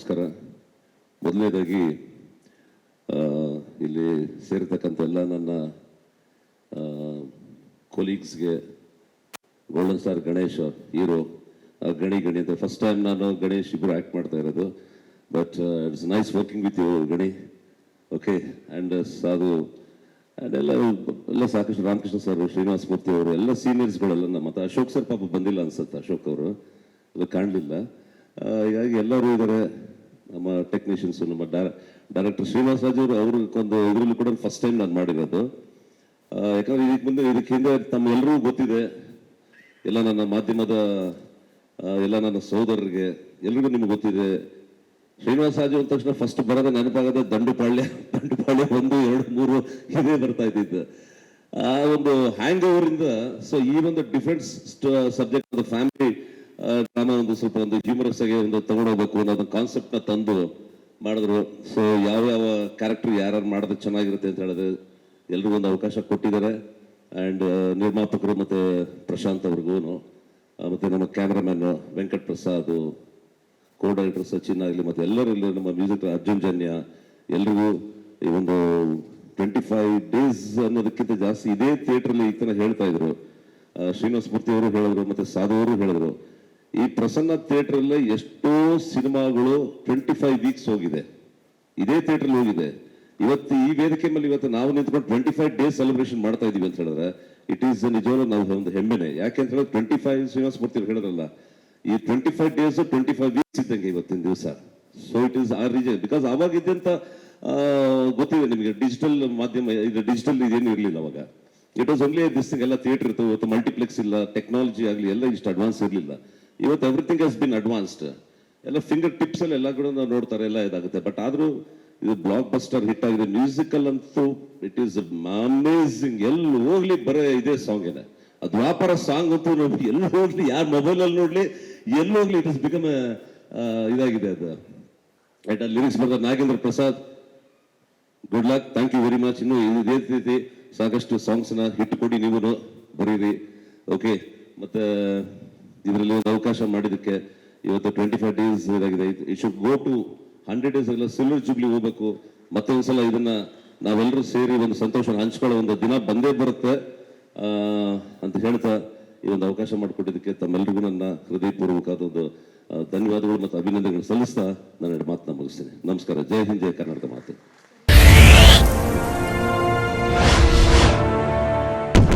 ನಮಸ್ಕಾರ. ಮೊದಲನೇದಾಗಿ ಇಲ್ಲಿ ಸೇರಿರ್ತಕ್ಕಂಥ ಎಲ್ಲ ನನ್ನ ಕೊಲೀಗ್ಸ್ಗೆ golden star Ganesh hero Gani Gani ಅಂತ ಫಸ್ಟ್ ಟೈಮ್ ನಾನು ಗಣೇಶ್ ಇಬ್ಬರು ಆ್ಯಕ್ಟ್ ಮಾಡ್ತಾ ಇರೋದು. But it's nice working with you Gani. Okay and Sadhu and ಎಲ್ಲ ಎಲ್ಲ ಸಾಕಷ್ಟು ರಾಮಕೃಷ್ಣ ಸರ್ ಶ್ರೀನಿವಾಸ ಮೂರ್ತಿ ಅವರು, ಎಲ್ಲ ಸೀನಿಯರ್ಸ್ಗಳೆಲ್ಲ ನಮ್ಮ ಮತ್ತು ಅಶೋಕ್ ಸರ್ ಪಾಪ ಬಂದಿಲ್ಲ ಅನ್ಸುತ್ತೆ, ಅಶೋಕ್ ಅವರು. ಅದು ಕಾಣಲಿಲ್ಲ. ಹೀಗಾಗಿ ಎಲ್ಲರೂ ಇದ್ದಾರೆ ನಮ್ಮ ಟೆಕ್ನಿಷಿಯನ್ಸ್ ನಮ್ಮ ಡೈರೆಕ್ಟರ್ ಶ್ರೀನಿವಾಸ ರಾಜ್ ಅವರು ಅವ್ರಿಗೊಂದು ಇದರಲ್ಲಿ ಕೂಡ ಫಸ್ಟ್ ಟೈಮ್ ನಾನು ಮಾಡಿರೋದು. ಯಾಕಂದ್ರೆ ಇದಕ್ಕೆ ಮುಂದೆ ಇದಕ್ಕೆ ಹಿಂದೆ ತಮ್ಮ ಎಲ್ಲರಿಗೂ ಗೊತ್ತಿದೆ. ಎಲ್ಲ ನನ್ನ ಮಾಧ್ಯಮದ ಎಲ್ಲ ನನ್ನ ಸಹೋದರರಿಗೆ ಎಲ್ರಿಗೂ ನಿಮ್ಗೆ ಗೊತ್ತಿದೆ. ಶ್ರೀನಿವಾಸ ರಾಜು ಅಂದ ತಕ್ಷಣ ಫಸ್ಟ್ ಬರೋದ ನೆನಪಾಗದ ದಂಡುಪಾಳ್ಯ ದಂಡುಪಾಳ್ಯ ಒಂದು, ಎರಡು, ಮೂರು, ಇದೇ ಬರ್ತಾ ಇದ್ದಿದ್ದು. ಆ ಒಂದು ಹ್ಯಾಂಗ್ ಓವರ್ ಇಂದ ಸೊ ಈ ಒಂದು ಡಿಫೆನ್ಸ್ ಸಬ್ಜೆಕ್ಟ್ ಫ್ಯಾಮಿಲಿ ಡ್ರಾಮಾ ಒಂದು ಸ್ವಲ್ಪ ಒಂದು ಹ್ಯೂಮರಸ್ ಆಗಿ ಒಂದು ತಗೊಂಡೋಗ್ಬೇಕು ಅನ್ನೋದು ಕಾನ್ಸೆಪ್ಟ್ನ ತಂದು ಮಾಡಿದ್ರು. ಸೊ ಯಾವ ಯಾವ ಕ್ಯಾರೆಕ್ಟರ್ ಯಾರ್ಯಾರು ಮಾಡಿದ್ರೆ ಚೆನ್ನಾಗಿರುತ್ತೆ ಅಂತ ಹೇಳಿದ್ರೆ ಎಲ್ರಿಗೂ ಒಂದು ಅವಕಾಶ ಕೊಟ್ಟಿದ್ದಾರೆ. ಆ್ಯಂಡ್ ನಿರ್ಮಾಪಕರು ಮತ್ತು ಪ್ರಶಾಂತ್ ಅವ್ರಿಗೂ ಮತ್ತು ನಮ್ಮ cameraman Venkat Prasad co director Sachin ಆಗಲಿ, ಮತ್ತು ಎಲ್ಲರೂ ಇಲ್ಲಿ ನಮ್ಮ ಮ್ಯೂಸಿಕ್ ಅರ್ಜುನ್ ಜನ್ಯ, ಎಲ್ರಿಗೂ ಈ ಒಂದು ಟ್ವೆಂಟಿ ಫೈವ್ ಡೇಸ್ ಅನ್ನೋದಕ್ಕಿಂತ ಜಾಸ್ತಿ ಇದೇ ಥಿಯೇಟ್ರಲ್ಲಿ ಈ ಥರ ಹೇಳ್ತಾ ಇದ್ರು. ಶ್ರೀನಿವಾಸ ಮೂರ್ತಿ ಅವರು ಹೇಳಿದ್ರು, ಮತ್ತೆ ಸಾಧು ಅವರು ಹೇಳಿದ್ರು. ಈ ಪ್ರಸನ್ನ ಥಿಯೇಟ್ರಲ್ಲೇ ಎಷ್ಟೋ ಸಿನಿಮಾಗಳು ಟ್ವೆಂಟಿ ಫೈವ್ ವೀಕ್ಸ್ ಹೋಗಿದೆ. ಇದೇ ಥಿಯೇಟ್ರಲ್ಲಿ ಹೋಗಿದೆ. ಇವತ್ತು ಈ ವೇದಿಕೆ ಮೇಲೆ ಇವತ್ತು ನಾವು ನಿಂತ್ಕೊಂಡು ಟ್ವೆಂಟಿ ಫೈವ್ ಡೇಸ್ ಸೆಲೆಬ್ರೇಷನ್ ಮಾಡ್ತಾ ಇದೀವಿ ಅಂತ ಹೇಳಿದ್ರೆ ಇಟ್ ಈಸ್ ನಿಜವಾಗ್ಲೂ ನಾವು ಒಂದು ಹೆಮ್ಮೆನೆ. ಯಾಕೆ ಅಂತ ಹೇಳಿದ್ರೆ ಟ್ವೆಂಟಿ ಫೈವ್ ಸಿನಿಮಾಸ್ ಮೂರ್ತಿ ಹೇಳಿದ್ರಲ್ಲ, ಈ twenty five days twenty five weeks ಇದ್ದಂಗೆ ಇವತ್ತಿನ ದಿವಸ. So it is a reason because ಅವಾಗ ಇದ್ದಂತ ಗೊತ್ತಿದೆ ನಿಮಗೆ ಡಿಜಿಟಲ್ ಮಾಧ್ಯಮ, ಇದು ಡಿಜಿಟಲ್ ಇದೇನು ಇರಲಿಲ್ಲ ಅವಾಗ. ಇಟ್ ವಾಸ್ ಓನ್ಲಿ ದಿಸ್ ಎಲ್ಲ ಥಿಯೇಟರ್ ಇತ್ತು ಮಲ್ಟಿಪ್ಲೆಕ್ಸ್ ಇಲ್ಲ ಟೆಕ್ನಾಲಜಿ ಆಗಲಿ, ಎಲ್ಲ ಇಷ್ಟು ಅಡ್ವಾನ್ಸ್ ಇರಲಿಲ್ಲ. ಇವತ್ತು ಎವ್ರಿಥಿಂಗ್ ಹಸ್ ಬಿನ್ ಅಡ್ವಾನ್ಸ್ಡ್ ಎಲ್ಲ ಫಿಂಗರ್ ಟಿಪ್ಸ್ ಅಲ್ಲಿ ಎಲ್ಲ ಕೂಡ ನೋಡ್ತಾರೆ, ಎಲ್ಲ ಇದಾಗುತ್ತೆ. ಬಟ್ ಆದರೂ ಇದು ಬ್ಲಾಕ್ ಬಸ್ಟರ್ ಹಿಟ್ ಆಗಿದೆ. ಮ್ಯೂಸಿಕಲ್ ಅಂತೂ ಇಟ್ ಈಸ್ ಅಮೇಸಿಂಗ್ ಎಲ್ಲಿ ಹೋಗ್ಲಿ, ಬರೋ ಇದೇ ಸಾಂಗ್ ಇದೆ ಅದು ವ್ಯಾಪಾರ ಸಾಂಗ್ ಅಂತೂ ನೋಡಿ ಎಲ್ಲಿ ಹೋಗ್ಲಿ, ಯಾರ ಮೊಬೈಲ್ ಅಲ್ಲಿ ನೋಡ್ಲಿ, ಎಲ್ಲಿ ಹೋಗ್ಲಿ ಇಟ್ ಇಸ್ ಬಿಕಮ್ ಇದಾಗಿದೆ ಅದು. ಆಯ್ತಾ ಲಿರಿಕ್ಸ್ ಬರ್ದ Nagendra Prasad. Good luck thank you very much ಇನ್ನು ಇದೇ ರೀತಿ ಸಾಕಷ್ಟು ಸಾಂಗ್ಸ್ನ ಹಿಟ್ ಕೊಡಿ, ನೀವು ಬರೀರಿ. ಓಕೆ ಮತ್ತೆ ಇದರಲ್ಲಿ ಒಂದು ಅವಕಾಶ ಮಾಡಿದಕ್ಕೆ ಇವತ್ತು ಟ್ವೆಂಟಿ ಫೈವ್ ಡೇಸ್ ಇದಾಗಿದೆ it should go to hundred days ಎಲ್ಲ ಸಿಲ್ವರ್ ಜುಬ್ಲಿ ಹೋಗ್ಬೇಕು. ಮತ್ತೊಂದು ಒಂದ್ಸಲ ಇದನ್ನ ನಾವೆಲ್ಲರೂ ಸೇರಿ ಒಂದು ಸಂತೋಷ ಹಂಚ್ಕೊಳ್ಳೋ ಒಂದು ದಿನ ಬಂದೇ ಬರುತ್ತೆ. ಅಂತ ಹೇಳ್ತಾ ಈ ಒಂದು ಅವಕಾಶ ಮಾಡಿಕೊಟ್ಟಿದ್ದಕ್ಕೆ ತಮ್ಮೆಲ್ಲರಿಗೂ ನನ್ನ ಹೃದಯಪೂರ್ವಕವಾದ ಒಂದು ಧನ್ಯವಾದಗಳು ಮತ್ತು ಅಭಿನಂದನೆಗಳು ಸಲ್ಲಿಸ್ತಾ ನನ್ನ ಎರಡು ಮಾತನ್ನ ಮುಗಿಸ್ತೇನೆ. ನಮಸ್ಕಾರ. ಜೈ ಹಿಂದ್, ಜೈ ಕರ್ನಾಟಕ